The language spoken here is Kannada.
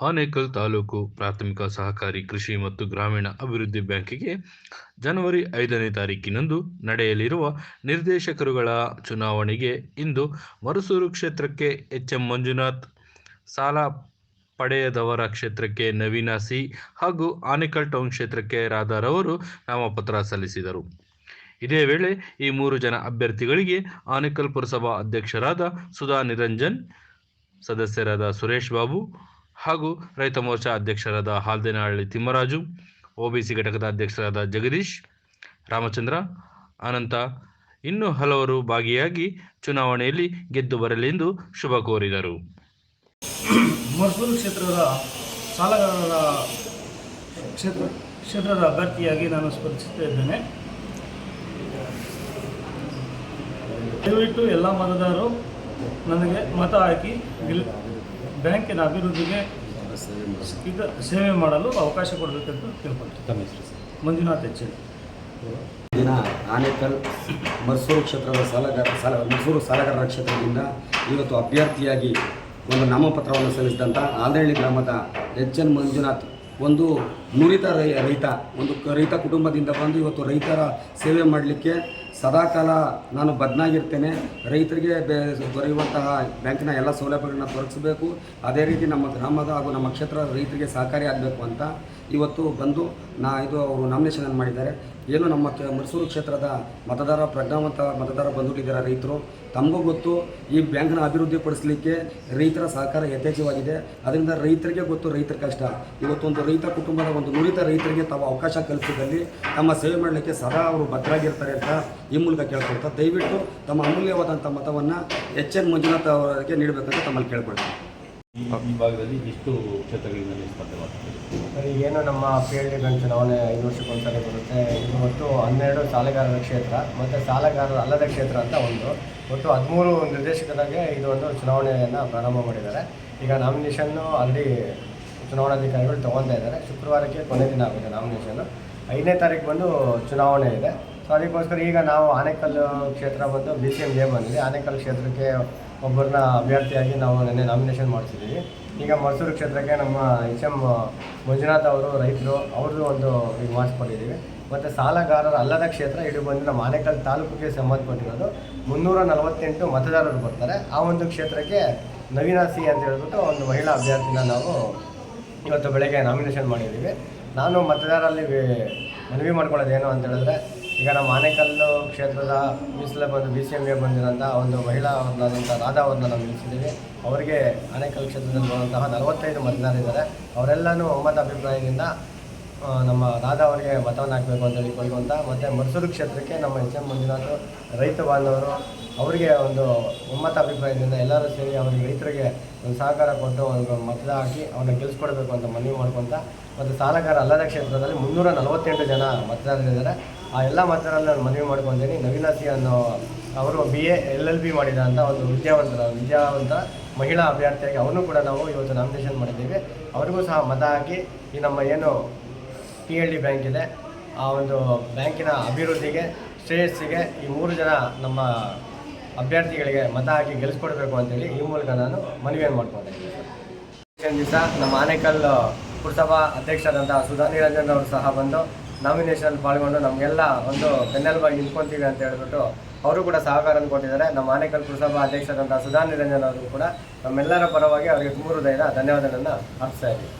ಆನೇಕಲ್ ತಾಲೂಕು ಪ್ರಾಥಮಿಕ ಸಹಕಾರಿ ಕೃಷಿ ಮತ್ತು ಗ್ರಾಮೀಣ ಅಭಿವೃದ್ಧಿ ಬ್ಯಾಂಕಿಗೆ ಜನವರಿ ಐದನೇ ತಾರೀಕಿನಂದು ನಡೆಯಲಿರುವ ನಿರ್ದೇಶಕರುಗಳ ಚುನಾವಣೆಗೆ ಇಂದು ಮರಸೂರು ಕ್ಷೇತ್ರಕ್ಕೆ ಎಚ್ ಎಂ ಮಂಜುನಾಥ್, ಸಾಲ ಪಡೆಯದವರ ಕ್ಷೇತ್ರಕ್ಕೆ ನವೀನ ಸಿ ಹಾಗೂ ಆನೇಕಲ್ ಟೌನ್ ಕ್ಷೇತ್ರಕ್ಕೆ ರಾಧಾರ್ ಅವರು ನಾಮಪತ್ರ ಸಲ್ಲಿಸಿದರು. ಇದೇ ವೇಳೆ ಈ ಮೂರು ಜನ ಅಭ್ಯರ್ಥಿಗಳಿಗೆ ಆನೇಕಲ್ ಪುರಸಭಾ ಅಧ್ಯಕ್ಷರಾದ ಸುಧಾ ನಿರಂಜನ್, ಸದಸ್ಯರಾದ ಸುರೇಶ್ ಬಾಬು ಹಾಗೂ ರೈತ ಮೋರ್ಚಾ ಅಧ್ಯಕ್ಷರಾದ ಹಾಲ್ದೇನಹಳ್ಳಿ ತಿಮ್ಮರಾಜು ಒಬಿಸಿ ಘಟಕದ ಅಧ್ಯಕ್ಷರಾದ ಜಗದೀಶ್, ರಾಮಚಂದ್ರ, ಅನಂತ ಇನ್ನೂ ಹಲವರು ಭಾಗಿಯಾಗಿ ಚುನಾವಣೆಯಲ್ಲಿ ಗೆದ್ದು ಬರಲಿ ಎಂದು ಶುಭ ಕೋರಿದರು. ಮರ್ಸೂರು ಕ್ಷೇತ್ರದ ಸಾಲಗಾರರ ಕ್ಷೇತ್ರ, ಕ್ಷೇತ್ರದ ಅಭ್ಯರ್ಥಿಯಾಗಿ ನಾನು ಸ್ಪರ್ಧಿಸ್ತಾ ಇದ್ದೇನೆ. ದಯವಿಟ್ಟು ಎಲ್ಲ ಮತದಾರರು ನನಗೆ ಮತ ಹಾಕಿ, ಬ್ಯಾಂಕಿನ ಅಭಿವೃದ್ಧಿಗೆ ಈಗ ಸೇವೆ ಮಾಡಲು. ಅವಕಾಶ ಕೊಡಬೇಕೆಂದು ತಿಳ್ಕೊಂಡು ಮಂಜುನಾಥ್ ಎಚ್. ದಿನ ಆನೇಕಲ್ ಮೈಸೂರು ಕ್ಷೇತ್ರದ ಸಾಲಗಾರ ಸಾಲ ಮೈಸೂರು ಸಾಲಗಾರರ ಕ್ಷೇತ್ರದಿಂದ ಇವತ್ತು ಅಭ್ಯರ್ಥಿಯಾಗಿ ಒಂದು ನಾಮಪತ್ರವನ್ನು ಸಲ್ಲಿಸಿದಂಥ ಆಲ್ದಹಳ್ಳಿ ಗ್ರಾಮದ ಎಚ್ ಎನ್ ಮಂಜುನಾಥ್ ಒಂದು ನುರಿತ ರೈ ರೈತ ಒಂದು ರೈತ ಕುಟುಂಬದಿಂದ ಬಂದು ಇವತ್ತು ರೈತರ ಸೇವೆ ಮಾಡಲಿಕ್ಕೆ ಸದಾಕಾಲ ನಾನು ಬದನಾಗಿರ್ತೇನೆ. ರೈತರಿಗೆ ಬೆ, ದೊರೆಯುವಂತಹ ಬ್ಯಾಂಕಿನ ಎಲ್ಲ ಸೌಲಭ್ಯಗಳನ್ನ ದೊರಕಿಸಬೇಕು ಅದೇ ರೀತಿ ನಮ್ಮ ಗ್ರಾಮದ ಹಾಗೂ ನಮ್ಮ ಕ್ಷೇತ್ರದ ರೈತರಿಗೆ ಸಹಕಾರಿ ಆಗಬೇಕು ಅಂತ ಇವತ್ತು ಬಂದು ನಾ ಇದು ಅವರು ನಾಮಿನೇಷನ್ ಮಾಡಿದ್ದಾರೆ. ಏನು ನಮ್ಮ ಮೈಸೂರು ಕ್ಷೇತ್ರದ ಮತದಾರ ಪ್ರಜ್ಞಾವಂತ ಮತದಾರ ಬಂದುಬಿಟ್ಟಿದ್ದಾರೆ ರೈತರು? ತಮಗೂ ಗೊತ್ತು, ಈ ಬ್ಯಾಂಕ್ನ ಅಭಿವೃದ್ಧಿ ಪಡಿಸಲಿಕ್ಕೆ ರೈತರ ಸಹಕಾರ ಯಥೇಚ್ಛವಾಗಿದೆ. ಅದರಿಂದ ರೈತರಿಗೆ ಗೊತ್ತು, ರೈತರ ಕಷ್ಟ. ಇವತ್ತೊಂದು ರೈತ ಕುಟುಂಬದ ಒಂದು ನುರಿತ ರೈತರಿಗೆ ತಾವು ಅವಕಾಶ ಕಲ್ಪಿಸಿದಲ್ಲಿ ತಮ್ಮ ಸೇವೆ ಮಾಡಲಿಕ್ಕೆ ಸದಾ ಅವರು ಭದ್ರಾಗಿರ್ತಾರೆ ಅಂತ ಈ ಮೂಲಕ ಕೇಳ್ಕೊಳ್ತಾ ದಯವಿಟ್ಟು ತಮ್ಮ ಅಮೂಲ್ಯವಾದಂಥ ಮತವನ್ನು ಎಚ್ ಎನ್ ಮಂಜುನಾಥ್ ಅವರಿಗೆ ನೀಡಬೇಕಂತ ತಮ್ಮಲ್ಲಿ ಕೇಳ್ಕೊಳ್ತೀನಿ. ಈ ಭಾಗದಲ್ಲಿ ಎಷ್ಟು ಕ್ಷೇತ್ರಗಳಿಂದ ಸ್ಪರ್ಧೆ ಏನು ನಮ್ಮ ಪಿ ಎಲ್ ಡಿ ಬ್ಯಾಂಕ್ ಚುನಾವಣೆ ಐದು ವರ್ಷಕ್ಕೊಂದ್ಸಲ ಬರುತ್ತೆ. ಇದು ಒಟ್ಟು ಹನ್ನೆರಡು ಸಾಲಗಾರರ ಕ್ಷೇತ್ರ, ಮತ್ತು ಸಾಲಗಾರರ ಅಲ್ಲದ ಕ್ಷೇತ್ರ ಅಂತ ಒಂದು. ಒಟ್ಟು ಹದಿಮೂರು ನಿರ್ದೇಶಕರಾಗೆ ಇದು ಒಂದು ಚುನಾವಣೆಯನ್ನು ಪ್ರಾರಂಭ ಮಾಡಿದ್ದಾರೆ. ಈಗ ನಾಮಿನೇಷನ್ನು ಆಲ್ರೆಡಿ ಚುನಾವಣಾಧಿಕಾರಿಗಳು ತೊಗೊತಾ ಇದ್ದಾರೆ. ಶುಕ್ರವಾರಕ್ಕೆ ಕೊನೆ ದಿನ ಆಗುತ್ತೆ ನಾಮಿನೇಷನ್ನು. ಐದನೇ ತಾರೀಕು ಬಂದು ಚುನಾವಣೆ ಇದೆ. ಸೊ ಅದಕ್ಕೋಸ್ಕರ ಈಗ ನಾವು ಆನೇಕಲ್ ಕ್ಷೇತ್ರ ಬಂದು ಬಿ ಸಿ ಎಂ ಜೆ ಬಂದಿದೆ ಆನೇಕಲ್ ಕ್ಷೇತ್ರಕ್ಕೆ ಒಬ್ಬರನ್ನ ಅಭ್ಯರ್ಥಿಯಾಗಿ ನಾವು ನಿನ್ನೆ ನಾಮಿನೇಷನ್ ಮಾಡಿಸಿದ್ದೀವಿ. ಈಗ ಮೈಸೂರು ಕ್ಷೇತ್ರಕ್ಕೆ ನಮ್ಮ ಎಚ್ ಎಂ ಮಂಜುನಾಥ್ ಅವರು ರೈತರು, ಅವ್ರದ್ದು ಒಂದು ಈಗ ಮಾಡಿಸ್ಕೊಂಡಿದ್ದೀವಿ ಮತ್ತು ಸಾಲಗಾರರ ಅಲ್ಲದ ಕ್ಷೇತ್ರ ಇಡೀ ಬಂದು ನಮ್ಮ ಆನೇಕಲ್ ತಾಲೂಕಿಗೆ ಸಂಬಂಧಪಟ್ಟಿರೋದು ಮುನ್ನೂರ ನಲವತ್ತೆಂಟು ಮತದಾರರು ಬರ್ತಾರೆ. ಆ ಒಂದು ಕ್ಷೇತ್ರಕ್ಕೆ ನವೀನ ಸಿ ಅಂತ ಹೇಳ್ಬಿಟ್ಟು ಒಂದು ಮಹಿಳಾ ಅಭ್ಯರ್ಥಿನ ನಾವು ಇವತ್ತು ಬೆಳಗ್ಗೆ ನಾಮಿನೇಷನ್ ಮಾಡಿದ್ದೀವಿ. ನಾನು ಮತದಾರರಲ್ಲಿ ಮನವಿ ಮಾಡ್ಕೊಳ್ಳೋದು ಏನು ಅಂತ ಹೇಳಿದ್ರೆ ಈಗ ನಮ್ಮ ಆನೇಕಲ್ಲು ಕ್ಷೇತ್ರದ ಮೀಸಲ ಬಂದು ಬಿ ಸಿ ಎಮ್ಗೆ ಬಂದಿರೋಂಥ ಒಂದು ಮಹಿಳಾ ಅವ್ರನ್ನಾದಂಥ ರಾಧಾ ಅವ್ರನ್ನ ನಾವು ನಿಲ್ಲಿಸಿದ್ದೀವಿ. ಅವರಿಗೆ ಆನೇಕಲ್ ಕ್ಷೇತ್ರದಲ್ಲಿ ಬರುವಂತಹ ನಲವತ್ತೈದು ಮತದಾರರಿದ್ದಾರೆ. ಅವರೆಲ್ಲನೂ ಒಮ್ಮತ ಅಭಿಪ್ರಾಯದಿಂದ ನಮ್ಮ ರಾಧಾ ಅವರಿಗೆ ಮತವನ್ನು ಹಾಕಬೇಕು ಅಂತ ಹೇಳಿಕೊಳ್ಳುವಂಥ ಮತ್ತು ಮೈಸೂರು ಕ್ಷೇತ್ರಕ್ಕೆ ನಮ್ಮ ಎಚ್ ಎಂ ಮಂಜುನಾಥ್ ರೈತ ಬಾಂಧವರು ಅವರಿಗೆ ಒಂದು ಒಮ್ಮತ ಅಭಿಪ್ರಾಯದಿಂದ ಎಲ್ಲರೂ ಸೇರಿ ಅವರಿಗೆ ರೈತರಿಗೆ ಒಂದು ಸಹಕಾರ ಕೊಟ್ಟು ಒಂದು ಮತದ ಹಾಕಿ ಅವ್ರನ್ನ ಗೆಲ್ಲಿಸ್ಕೊಡ್ಬೇಕು ಅಂತ ಮನವಿ ಮಾಡ್ಕೊತ, ಮತ್ತು ಸಾಲಗಾರ ಅಲ್ಲದ ಕ್ಷೇತ್ರದಲ್ಲಿ ಮುನ್ನೂರ ನಲವತ್ತೆಂಟು ಜನ ಮತದಾರರಿದ್ದಾರೆ. ಆ ಎಲ್ಲ ಮತದಾರರಲ್ಲಿ ನಾನು ಮನವಿ ಮಾಡ್ಕೊತೀನಿ. ನವೀನ ಸಿ ಅನ್ನೋ ಅವರು B A L L B ಮಾಡಿದಂಥ ಒಂದು ವಿದ್ಯಾವಂತರ ವಿದ್ಯಾವಂತ ಮಹಿಳಾ ಅಭ್ಯರ್ಥಿಯಾಗಿ ಅವನು ಕೂಡ ನಾವು ಇವತ್ತು ನಾಮಿನೇಷನ್ ಮಾಡಿದ್ದೀವಿ. ಅವ್ರಿಗೂ ಸಹ ಮತ ಹಾಕಿ, ಈ ನಮ್ಮ ಏನು ಪಿ ಎಲ್ ಡಿ ಬ್ಯಾಂಕ್ ಇದೆ. ಆ ಒಂದು ಬ್ಯಾಂಕಿನ ಅಭಿವೃದ್ಧಿಗೆ, ಶ್ರೇಯಸ್ಸಿಗೆ ಈ ಮೂರು ಜನ ನಮ್ಮ ಅಭ್ಯರ್ಥಿಗಳಿಗೆ ಮತ ಹಾಕಿ ಗೆಲ್ಲಿಸ್ಕೊಡ್ಬೇಕು ಅಂತೇಳಿ ಈ ಮೂಲಕ ನಾನು ಮನವಿಯನ್ನು ಸರ್ ದಿವಸ ನಮ್ಮ ಆನೇಕಲ್ ಪುರಸಭಾ ಅಧ್ಯಕ್ಷರಾದಂಥ ಸುಧಾ ನಿರಂಜನ್ ಅವರು ಸಹ ಬಂದು ನಾಮಿನೇಷನ್ ಪಾಲ್ಗೊಂಡು ನಮಗೆಲ್ಲ ಒಂದು ಬೆನ್ನೆಲುಬಾಗಿ ನಿಂತ್ಕೊಂತೀವಿ ಅಂತ ಹೇಳ್ಬಿಟ್ಟು ಅವರು ಕೂಡ ಸಹಕಾರ ಕೊಟ್ಟಿದ್ದಾರೆ. ನಮ್ಮ ಆನೇಕಲ್ ಪುರಸಭಾ ಅಧ್ಯಕ್ಷರಾದಂಥ ಸುಧಾ ನಿರಂಜನ್ ಅವರು ಕೂಡ ನಮ್ಮೆಲ್ಲರ ಪರವಾಗಿ ಅವರಿಗೆ ತುಂಬ ಹೃದಯದ ಧನ್ಯವಾದಗಳನ್ನು ಅರ್ಪಿಸ್ತಾ ಇದ್ದೀವಿ